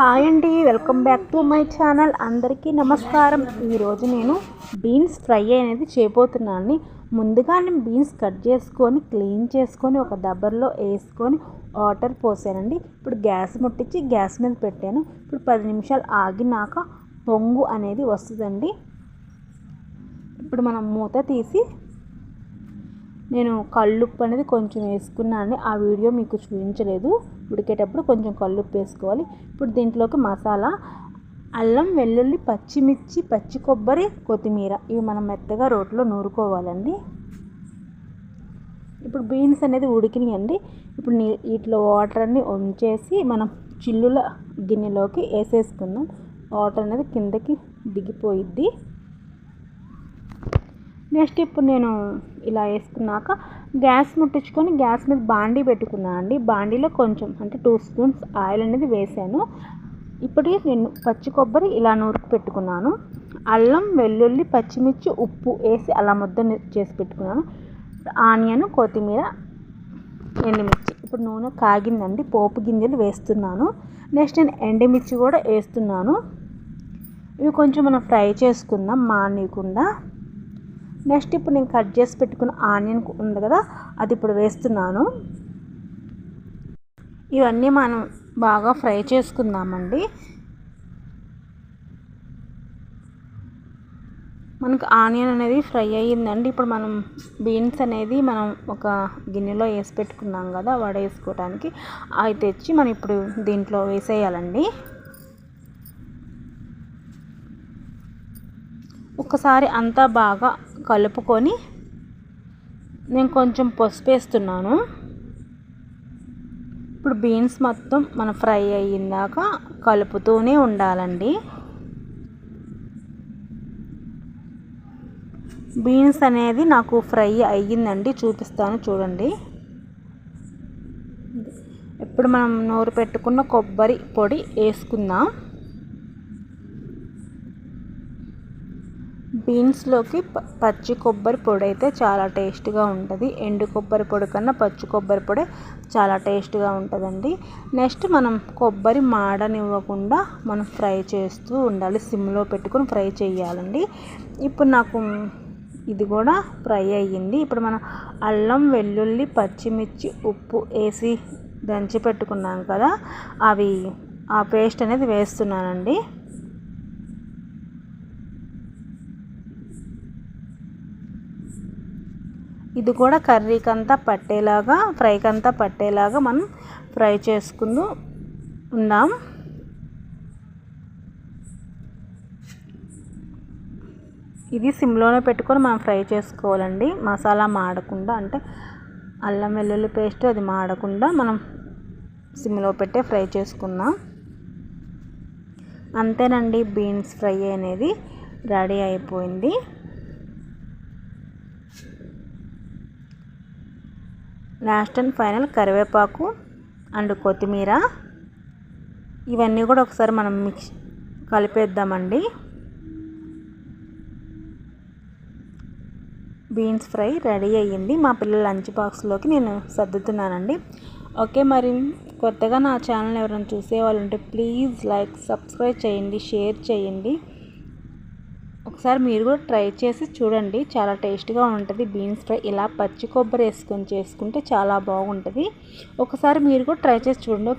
Hi అండి welcome back to my channel. అందరికీ నమస్కారం. ఈరోజు నేను బీన్స్ ఫ్రై అనేది చేయబోతున్నాను ముందుగా నేను బీన్స్ కట్ చేసుకొని క్లీన్ చేసుకొని ఒక దబ్బర్లో వేసుకొని వాటర్ పోసానండి. ఇప్పుడు గ్యాస్ ముట్టించి గ్యాస్ మీద పెట్టాను. ఇప్పుడు పది నిమిషాలు ఆగినాక పొంగు అనేది వస్తుందండి. ఇప్పుడు మనం మూత తీసి నేను కళ్ళుప్పు అనేది కొంచెం వేసుకున్నాను ఆ వీడియో మీకు చూపించలేదు. ఉడికేటప్పుడు కొంచెం కల్లుప్పు వేసుకోవాలి. ఇప్పుడు దీంట్లోకి మసాలా అల్లం వెల్లుల్లి పచ్చిమిర్చి పచ్చి కొబ్బరి కొత్తిమీర. ఇవి మనం మెత్తగా రోట్లో నూరుకోవాలండి. ఇప్పుడు బీన్స్ అనేది ఉడికినాయండి. ఇప్పుడు నీ వీటిలో వాటర్ అన్ని ఉంచేసి మనం చిల్లుల గిన్నెలోకి వేసేసుకుందాం. వాటర్ అనేది కిందకి దిగిపోయిద్ది. నెక్స్ట్ ఇప్పుడు నేను ఇలా వేసుకున్నాక గ్యాస్ ముట్టించుకొని గ్యాస్ మీద బాండీ పెట్టుకున్నాను అండి. బాండీలో కొంచెం అంటే టూ స్పూన్స్ ఆయిల్ అనేది వేసాను. ఇప్పుడు నేను పచ్చి కొబ్బరి ఇలా నూరుకు పెట్టుకున్నాను. అల్లం వెల్లుల్లి పచ్చిమిర్చి ఉప్పు వేసి అలా ముద్ద చేసి పెట్టుకున్నాను. ఆనియన్ కొత్తిమీర ఎండుమిర్చి. ఇప్పుడు నూనె కాగిందండి. పోపు గింజలు వేస్తున్నాను. నెక్స్ట్ నేను ఎండుమిర్చి కూడా వేస్తున్నాను. ఇవి కొంచెం మనం ఫ్రై చేసుకుందాం మానేయకుండా. నెక్స్ట్ ఇప్పుడు నేను కట్ చేసి పెట్టుకున్న ఆనియన్ ఉంది కదా అది ఇప్పుడు వేస్తున్నాను. ఇవన్నీ మనం బాగా ఫ్రై చేసుకుందామండి. మనకు ఆనియన్ అనేది ఫ్రై అయ్యిందండి. ఇప్పుడు మనం బీన్స్ అనేది మనం ఒక గిన్నెలో వేసి పెట్టుకున్నాం కదా వడేసుకోవడానికి అవి తెచ్చి మనం ఇప్పుడు దీంట్లో వేసేయాలండి. ఒకసారి అంతా బాగా కలుపుకొని నేను కొంచెం పసుపు వేస్తున్నాను ఇప్పుడు బీన్స్ మొత్తం మన ఫ్రై అయ్యిందాక కలుపుతూనే ఉండాలండి. బీన్స్ అనేది నాకు ఫ్రై అయ్యిందండి చూపిస్తాను చూడండి. ఇప్పుడు మనం నూరు పెట్టుకున్న కొబ్బరి పొడి వేసుకుందాం. బీన్స్లోకి పచ్చి కొబ్బరి పొడి అయితే చాలా టేస్ట్గా ఉంటుంది. ఎండు కొబ్బరి పొడి కన్నా పచ్చి కొబ్బరి పొడి చాలా టేస్ట్గా ఉంటుందండి. నెక్స్ట్ మనం కొబ్బరి మాడనివ్వకుండా మనం ఫ్రై చేస్తూ ఉండాలి. సిమ్లో పెట్టుకొని ఫ్రై చేయాలండి. ఇప్పుడు నాకు ఇది కూడా ఫ్రై అయ్యింది. ఇప్పుడు మనం అల్లం వెల్లుల్లి పచ్చిమిర్చి ఉప్పు వేసి దంచి పెట్టుకున్నాం కదా అవి ఆ పేస్ట్ అనేది వేస్తున్నానండి. ఇది కూడా కర్రీకి అంతా పట్టేలాగా ఫ్రైకి అంతా పట్టేలాగా మనం ఫ్రై చేసుకుంటూ ఉందాం ఇది సిమ్లోనే పెట్టుకొని మనం ఫ్రై చేసుకోవాలండి. మసాలా మాడకుండా అంటే అల్లం వెల్లుల్లి పేస్ట్ అది మాడకుండా మనం సిమ్లో పెట్టే ఫ్రై చేసుకుందాం. అంతేనండి బీన్స్ ఫ్రై అనేది రెడీ అయిపోయింది. లాస్ట్ అండ్ ఫైనల్ కరివేపాకు అండ్ కొత్తిమీర. ఇవన్నీ కూడా ఒకసారి మనం మిక్స్ కలిపేద్దామండి. బీన్స్ ఫ్రై రెడీ అయ్యింది. మా పిల్లల లంచ్ బాక్స్లోకి నేను సర్దుతున్నానండి. ఓకే మరి కొత్తగా నా ఛానల్ ఎవరైనా చూసే వాళ్ళు ఉంటే ప్లీజ్ లైక్ సబ్స్క్రైబ్ చేయండి షేర్ చేయండి. ఒకసారి మీరు కూడా ట్రై చేసి చూడండి. చాలా టేస్ట్గా ఉంటుంది. బీన్స్ ఫ్రై ఇలా పచ్చి కొబ్బరి వేసుకొని చేసుకుంటే చాలా బాగుంటుంది. ఒకసారి మీరు కూడా ట్రై చేసి చూడండి.